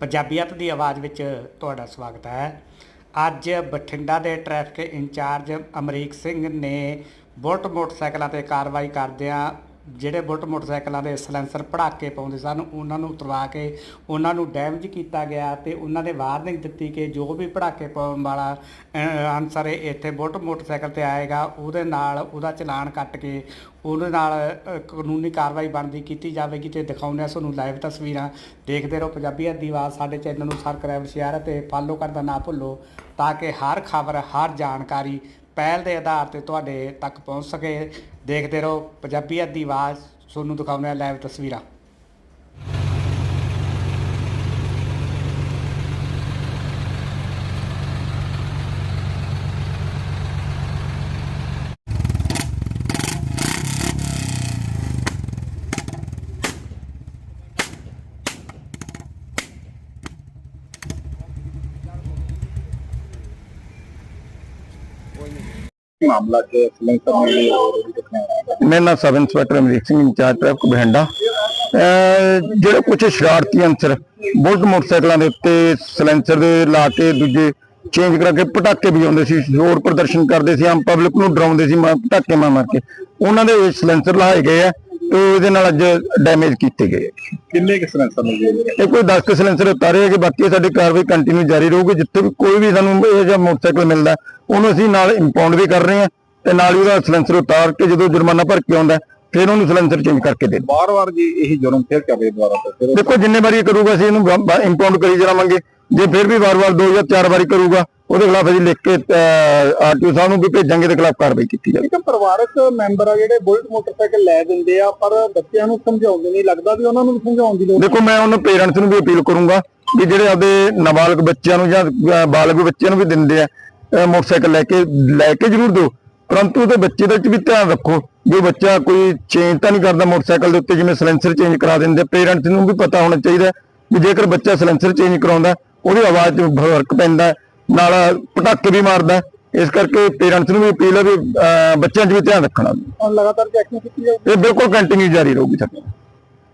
ਪੰਜਾਬੀਅਤ ਦੀ ਆਵਾਜ਼ ਵਿੱਚ ਤੁਹਾਡਾ ਸਵਾਗਤ ਹੈ। ਅੱਜ ਬਠਿੰਡਾ ਦੇ ਟ੍ਰੈਫਿਕ ਇੰਚਾਰਜ ਅਮਰੀਕ ਸਿੰਘ ਨੇ ਬੁਲਟ ਮੋਟਰਸਾਈਕਲਾਂ ਤੇ ਕਾਰਵਾਈ ਕਰਦਿਆਂ ਜਿਹੜੇ ਬੁਲਟ ਮੋਟਰਸਾਈਕਲਾਂ ਦੇ ਸਲੈਂਸਰ ਪੜਾਕੇ ਪਾਉਂਦੇ ਸਨ, ਉਹਨਾਂ ਨੂੰ ਉਤਰਵਾ ਕੇ ਉਹਨਾਂ ਨੂੰ ਡੈਮੇਜ ਕੀਤਾ ਗਿਆ ਤੇ ਉਹਨਾਂ ਦੇ ਵਾਰਨਿੰਗ ਦਿੱਤੀ ਕਿ ਜੋ ਵੀ ਪੜਾਕੇ ਪਾਉਣ ਵਾਲਾ ਅਨਸਰ ਇੱਥੇ ਬੁਲਟ ਮੋਟਰਸਾਈਕਲ ਤੇ ਆਏਗਾ, ਉਹਦੇ ਨਾਲ ਉਹਦਾ ਚਲਾਨ ਕੱਟ ਕੇ ਉਹਦੇ ਨਾਲ ਕਾਨੂੰਨੀ ਕਾਰਵਾਈ ਬਣਦੀ ਕੀਤੀ ਜਾਵੇਗੀ ਤੇ ਦਿਖਾਉਂਦੇ ਹਾਂ ਤੁਹਾਨੂੰ ਲਾਈਵ ਤਸਵੀਰਾਂ ਦੇਖਦੇ ਰਹੋ। ਪੰਜਾਬੀ ਦੀ ਆਵਾਜ਼ ਸਾਡੇ ਚੈਨਲ ਨੂੰ ਸਬਸਕ੍ਰਾਈਬ ਸ਼ੇਅਰ ਅਤੇ ਫਾਲੋ ਕਰਨਾ ਨਾ ਭੁੱਲੋ ਤਾਂ ਕਿ ਹਰ ਖਬਰ, ਹਰ ਜਾਣਕਾਰੀ ਪਹਿਲ ਦੇ ਆਧਾਰ ਤੇ ਤੁਹਾਡੇ ਤੱਕ ਪਹੁੰਚ ਸਕੇ। ਦੇਖਦੇ ਰਹੋ ਪੰਜਾਬੀਅਤ ਦੀ ਆਵਾਜ਼, ਤੁਹਾਨੂੰ ਦਿਖਾਉਂਦੇ ਹਾਂ ਲਾਈਵ ਤਸਵੀਰਾਂ। ਮਾਮਲਾ ਕਿ ਸਿਲੰਡਰ ਮਿਲੀ ਔਰ ਉਹਦੀ ਘਟਨਾ ਸਿੰਘ ਇੰਚਾਰਜ ਟ੍ਰੈਫਿਕ ਬਠਿੰਡਾ। ਜਿਹੜੇ ਕੁਝ ਸ਼ਰਾਰਤੀ ਅੰਸਰ ਬੁਲਟ ਮੋਟਰਸਾਈਕਲਾਂ ਦੇ ਉੱਤੇ ਸਲੈਂਸਰ ਦੇ ਲਾ ਕੇ ਦੂਜੇ ਚੇਂਜ ਕਰਾ ਕੇ ਪਟਾਕੇ ਵਜਾਉਂਦੇ ਸੀ, ਜ਼ੋਰ ਪ੍ਰਦਰਸ਼ਨ ਕਰਦੇ ਸੀ, ਆਮ ਪਬਲਿਕ ਨੂੰ ਡਰਾਉਂਦੇ ਸੀ ਪਟਾਕੇ ਮਾਰ ਮਾਰ ਕੇ। ਉਹਨਾਂ ਦੇ ਸਲੈਂਸਰ ਲਾਏ ਗਏ ਆ। ਤੇ ਇਹਦੇ ਨਾਲ ਅੱਜ ਡੈਮੇਜ ਕੀਤੇ ਗਏ। ਕਿੰਨੇ ਕਿ ਸਿਲੰਡਰ ਮਿਲੇ ਇਹ ਕੋਈ 10 ਕੁ ਸਿਲੰਸਰ ਉਤਾਰੇ ਹੈਗੇ ਬਾਕੀ ਸਾਡੀ ਕਾਰਵਾਈ ਕੰਟੀਨਿਊ ਜਾਰੀ ਰਹੂਗੀ ਜਿੱਥੇ ਵੀ ਕੋਈ ਵੀ ਸਾਨੂੰ ਇਹ ਜਿਹਾ ਮੋਟਰਸਾਈਕਲ ਮਿਲਦਾ ਉਹਨੂੰ ਅਸੀਂ ਨਾਲ ਇੰਪਾਊਂਡ ਵੀ ਕਰ ਰਹੇ ਹਾਂ ਤੇ ਨਾਲ ਹੀ ਉਹਦਾ ਸਿਲੰਸਰ ਉਤਾਰ ਕੇ ਜਦੋਂ ਜੁਰਮਾਨਾ ਭਰ ਕੇ ਆਉਂਦਾ ਫਿਰ ਉਹਨੂੰ ਸਿਲੰਸਰ ਚੇਂਜ ਕਰਕੇ ਦੇ। ਵਾਰ-ਵਾਰ ਜੀ ਇਹੀ ਜੁਰਮ ਫਿਰ ਕਰੇ ਦੁਬਾਰਾ ਫਿਰ ਦੇਖੋ ਜਿੰਨੇ ਵਾਰੀ ਇਹ ਕਰੂਗਾ ਅਸੀਂ ਇਹਨੂੰ ਇੰਪਾਊਂਡ ਕਰੀ ਜਾਵਾਂਗੇ ਜੇ ਫਿਰ ਵੀ ਵਾਰ-ਵਾਰ ਦੋ ਜਾਂ ਚਾਰ ਵਾਰੀ ਕਰੂਗਾ ਉਹਦੇ ਖਿਲਾਫ ਅਸੀਂ ਲਿਖ ਕੇ ਆਰਟੀਓ ਸਾਹਿਬ ਨੂੰ ਵੀ ਭੇਜਾਂਗੇ ਤੇ ਖਿਲਾਫ ਕਾਰਵਾਈ ਕੀਤੀ ਜਾਵੇ ਇੱਕ ਪਰਿਵਾਰਕ ਮੈਂਬਰ ਆ ਜਿਹੜੇ ਬੁਲਟ ਮੋਟਰਸਾਈਕਲ ਲੈ ਦਿੰਦੇ ਆ ਪਰ ਬੱਚਿਆਂ ਨੂੰ ਸਮਝਾਉਂਦੇ ਨਹੀਂ ਲੱਗਦਾ ਵੀ ਉਹਨਾਂ ਨੂੰ ਵੀ ਸਮਝਾਉਣ ਦੀ ਲੋੜ ਦੇਖੋ ਮੈਂ ਉਹਨਾਂ ਪੇਰੈਂਟਸ ਨੂੰ ਵੀ ਅਪੀਲ ਕਰੂੰਗਾ ਕਿ ਜਿਹੜੇ ਆਪਦੇ ਨਾਬਾਲਗ ਬੱਚਿਆਂ ਨੂੰ ਜਾਂ ਬਾਲਗ ਬੱਚਿਆਂ ਨੂੰ ਵੀ ਦਿੰਦੇ ਆ ਮੋਟਰਸਾਈਕਲ ਲੈ ਕੇ ਲੈ ਕੇ ਜ਼ਰੂਰ ਦਿਓ। ਪਰੰਤੂ ਉਹਦੇ ਬੱਚੇ ਦਾ ਵੀ ਧਿਆਨ ਰੱਖੋ ਜੋ ਬੱਚਾ ਕੋਈ ਚੇਂਜ ਤਾਂ ਨਹੀਂ ਕਰਦਾ ਮੋਟਰਸਾਈਕਲ ਦੇ ਉੱਤੇ ਜਿਵੇਂ ਸਲੈਂਸਰ ਚੇਂਜ ਕਰਾ ਦਿੰਦੇ ਪੇਰੈਂਟਸ ਨੂੰ ਵੀ ਪਤਾ ਹੋਣਾ ਚਾਹੀਦਾ ਵੀ ਜੇਕਰ ਬੱਚਾ ਸਲੈਂਸਰ ਚੇਂਜ ਕਰਾਉਂਦਾ ਉਹਦੀ ਆਵਾਜ਼ 'ਚ ਫ਼ਰਕ ਪੈਂਦਾ। ਨਾਲ ਪਟਾਕੇ ਵੀ ਮਾਰਦਾ। ਇਸ ਕਰਕੇ ਪੇਰੈਂਟਸ ਨੂੰ ਵੀ ਅਪੀਲ ਹੈ ਵੀ ਬੱਚਿਆਂ 'ਚ ਵੀ ਧਿਆਨ ਰੱਖਣਾ। ਹੁਣ ਲਗਾਤਾਰ ਚੈਕਿੰਗ ਕੀਤੀ ਜਾਊਗੀ ਇਹ ਬਿਲਕੁਲ ਕੰਟੀਨਿਊ ਜਾਰੀ ਰਹੂਗੀ ਸਾਡੀ